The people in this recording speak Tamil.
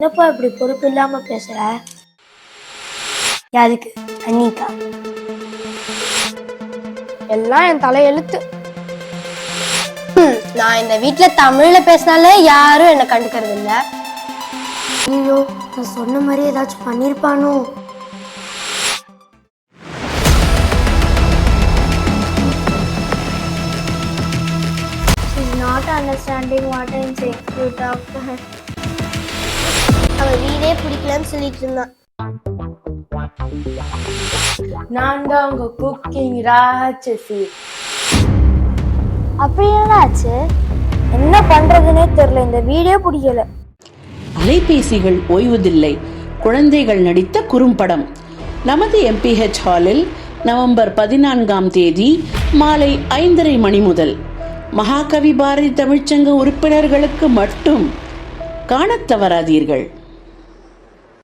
என்னப்பா இப்படி பொறுப்பு இல்லாம பேசுற யாருக்கு அனிதா எல்லாம் என் தலையெழுத்து நான் இந்த வீட்ல தமிழ்ல பேசினாலே யாரும் என்ன கண்டுக்கிறது இல்ல ஐயோ நான் சொன்ன மாதிரி ஏதாச்சும் பண்ணிருப்பானோ She's not understanding what I'm saying. You talk to her. அவ வீடே பிடிக்கலன்னு சொல்லிட்டு இருந்தான் நான் தான் உங்க குக்கிங் ராட்சசி. அப்படி ஆச்சு என்ன பண்றதுனே தெரியல இந்த வீடியோ பிடிக்கல. அலைபேசிகள் ஓய்வதில்லை. குழந்தைகள் நடித்த குறும்படம். நமது எம்பிஹெச் ஹாலில் நவம்பர் பதினான்காம் தேதி மாலை ஐந்தரை மணி முதல். மகாகவி பாரதி தமிழ்ச்சங்க உறுப்பினர்களுக்கு மட்டும் காணத் தவறாதீர்கள்.